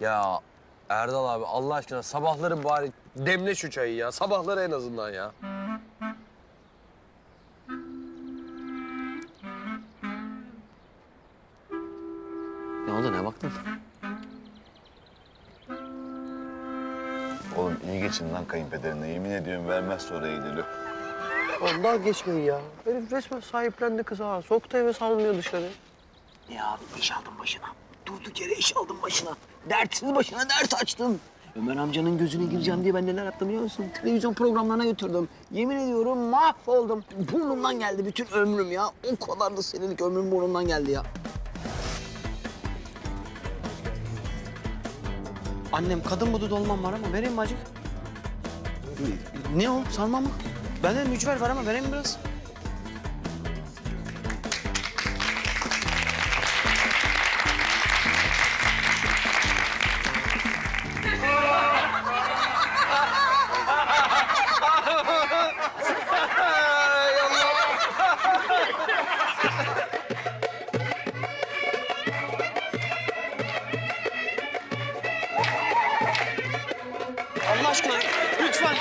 Ya Erdal abi Allah aşkına sabahları bari demle şu çayı ya. Sabahları en azından ya. Ne oldu ne baktın? Oğlum iyi geçin lan kayınpederine. Yemin ediyorum vermez sonra eğleniyor. Ondan geçmeyin ya. Herif resmen sahiplendi kızı ha. Soktu eve salmıyor dışarı. Ya iş aldın başına. Durduk yere iş aldın başına. Dertsiz başına dert açtın. Ömer amcanın gözüne gireceğim diye ben neler yaptım biliyor musun? Televizyon programlarına götürdüm. Yemin ediyorum mahvoldum. Burnumdan geldi bütün ömrüm ya. O kadar da senelik ömrüm burnumdan geldi ya. Annem kadın budu dolmam var ama vereyim mi acık? Ne o? Sarma mı? Bende mücver var ama vereyim mi biraz? Aşkına lütfen.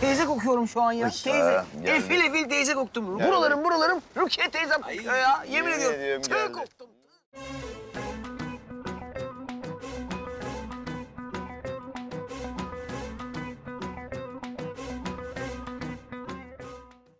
Teyze kokuyorum şu an ya. Ay, teyze. geldi. Efil efil teyze koktum. Buralarım buralarım Rukiye teyzem kokuyor ya. Yemin Yemin ediyorum. ediyorum Tüh geldi. koktum.